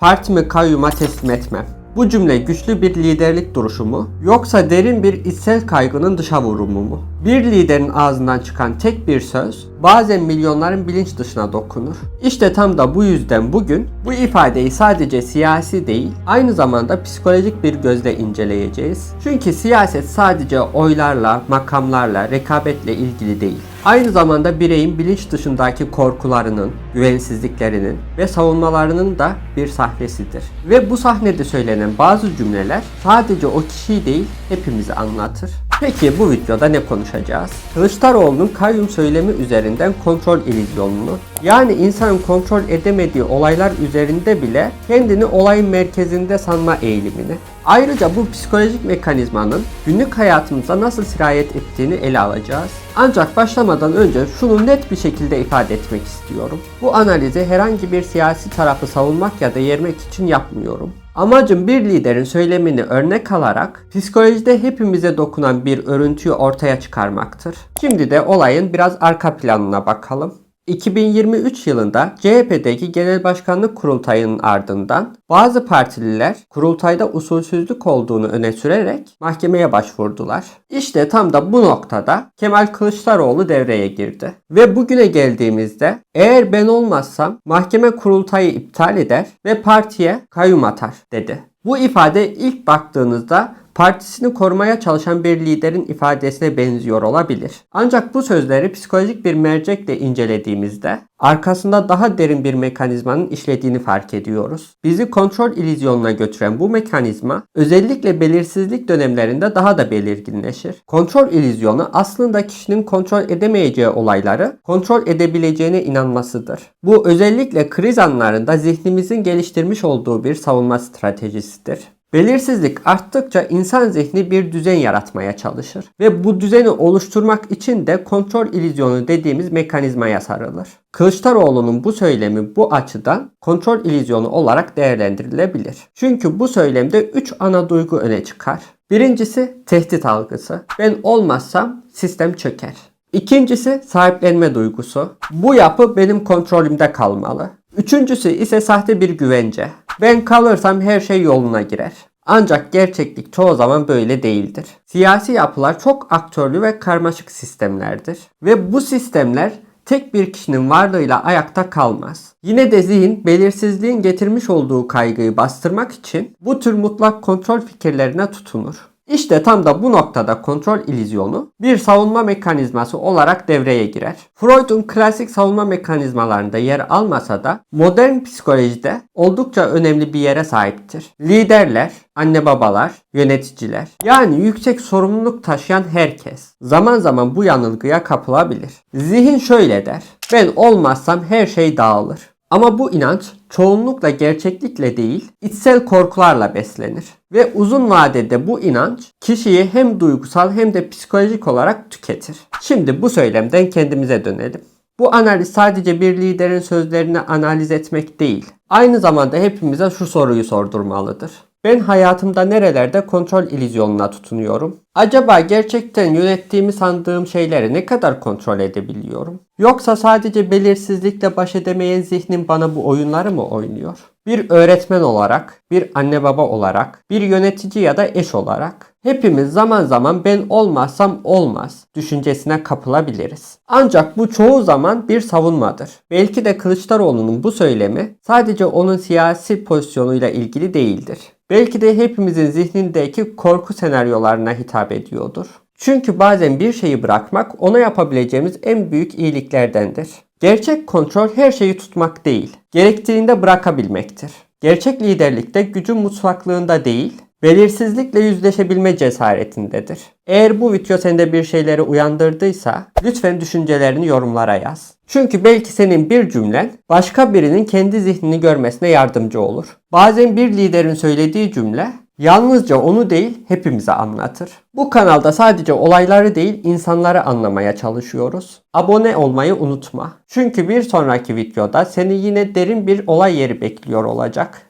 Partimi kayyuma teslim etmem. Bu cümle güçlü bir liderlik duruşu mu? Yoksa derin bir içsel kaygının dışa vurumu mu? Bir liderin ağzından çıkan tek bir söz bazen milyonların bilinç dışına dokunur. İşte tam da bu yüzden bugün bu ifadeyi sadece siyasi değil, aynı zamanda psikolojik bir gözle inceleyeceğiz. Çünkü siyaset sadece oylarla, makamlarla, rekabetle ilgili değil. Aynı zamanda bireyin bilinç dışındaki korkularının, güvensizliklerinin ve savunmalarının da bir sahnesidir. Ve bu sahnede söylenen bazı cümleler sadece o kişiyi değil hepimizi anlatır. Peki bu videoda ne konuşacağız? Kılıçdaroğlu'nun kayyum söylemi üzerinden kontrol illüzyonunu, yani insanın kontrol edemediği olaylar üzerinde bile kendini olayın merkezinde sanma eğilimini, Ayrıca bu psikolojik mekanizmanın günlük hayatımıza nasıl sirayet ettiğini ele alacağız. Ancak başlamadan önce şunu net bir şekilde ifade etmek istiyorum. Bu analizi herhangi bir siyasi tarafı savunmak ya da yermek için yapmıyorum. Amacım bir liderin söylemini örnek alarak psikolojide hepimize dokunan bir örüntüyü ortaya çıkarmaktır. Şimdi de olayın biraz arka planına bakalım. 2023 yılında CHP'deki Genel Başkanlık Kurultayı'nın ardından bazı partililer kurultayda usulsüzlük olduğunu öne sürerek mahkemeye başvurdular. İşte tam da bu noktada Kemal Kılıçdaroğlu devreye girdi. Ve bugüne geldiğimizde eğer ben olmazsam mahkeme kurultayı iptal eder ve partiye kayyum atar dedi. Bu ifade ilk baktığınızda partisini korumaya çalışan bir liderin ifadesine benziyor olabilir. Ancak bu sözleri psikolojik bir mercekle incelediğimizde arkasında daha derin bir mekanizmanın işlediğini fark ediyoruz. Bizi kontrol illüzyonuna götüren bu mekanizma özellikle belirsizlik dönemlerinde daha da belirginleşir. Kontrol illüzyonu aslında kişinin kontrol edemeyeceği olayları kontrol edebileceğine inanmasıdır. Bu özellikle kriz anlarında zihnimizin geliştirmiş olduğu bir savunma stratejisidir. Belirsizlik arttıkça insan zihni bir düzen yaratmaya çalışır ve bu düzeni oluşturmak için de kontrol illüzyonu dediğimiz mekanizmaya sarılır. Kılıçdaroğlu'nun bu söylemi bu açıdan kontrol illüzyonu olarak değerlendirilebilir. Çünkü bu söylemde 3 ana duygu öne çıkar. Birincisi tehdit algısı. Ben olmazsam sistem çöker. İkincisi sahiplenme duygusu. Bu yapı benim kontrolümde kalmalı. Üçüncüsü ise sahte bir güvence. Ben kalırsam her şey yoluna girer. Ancak gerçeklik çoğu zaman böyle değildir. Siyasi yapılar çok aktörlü ve karmaşık sistemlerdir. Ve bu sistemler tek bir kişinin varlığıyla ayakta kalmaz. Yine de zihin belirsizliğin getirmiş olduğu kaygıyı bastırmak için bu tür mutlak kontrol fikirlerine tutunur. İşte tam da bu noktada kontrol illüzyonu bir savunma mekanizması olarak devreye girer. Freud'un klasik savunma mekanizmalarında yer almasa da modern psikolojide oldukça önemli bir yere sahiptir. Liderler, anne babalar, yöneticiler yani yüksek sorumluluk taşıyan herkes zaman zaman bu yanılgıya kapılabilir. Zihin şöyle der. Ben olmazsam her şey dağılır. Ama bu inanç çoğunlukla gerçeklikle değil, içsel korkularla beslenir. Ve uzun vadede bu inanç kişiyi hem duygusal hem de psikolojik olarak tüketir. Şimdi bu söylemden kendimize dönelim. Bu analiz sadece bir liderin sözlerini analiz etmek değil, aynı zamanda hepimize şu soruyu sordurmalıdır. Ben hayatımda nerelerde kontrol illüzyonuna tutunuyorum? Acaba gerçekten yönettiğimi sandığım şeyleri ne kadar kontrol edebiliyorum? Yoksa sadece belirsizlikle baş edemeyen zihnim bana bu oyunları mı oynuyor? Bir öğretmen olarak, bir anne baba olarak, bir yönetici ya da eş olarak hepimiz zaman zaman ben olmazsam olmaz düşüncesine kapılabiliriz. Ancak bu çoğu zaman bir savunmadır. Belki de Kılıçdaroğlu'nun bu söylemi sadece onun siyasi pozisyonuyla ilgili değildir. Belki de hepimizin zihnindeki korku senaryolarına hitap ediyordur. Çünkü bazen bir şeyi bırakmak ona yapabileceğimiz en büyük iyiliklerdendir. Gerçek kontrol her şeyi tutmak değil, gerektiğinde bırakabilmektir. Gerçek liderlikte gücün mutfaklığında değil, belirsizlikle yüzleşebilme cesaretindedir. Eğer bu video sende bir şeyleri uyandırdıysa lütfen düşüncelerini yorumlara yaz. Çünkü belki senin bir cümlen başka birinin kendi zihnini görmesine yardımcı olur. Bazen bir liderin söylediği cümle yalnızca onu değil hepimize anlatır. Bu kanalda sadece olayları değil insanları anlamaya çalışıyoruz. Abone olmayı unutma. Çünkü bir sonraki videoda seni yine derin bir olay yeri bekliyor olacak.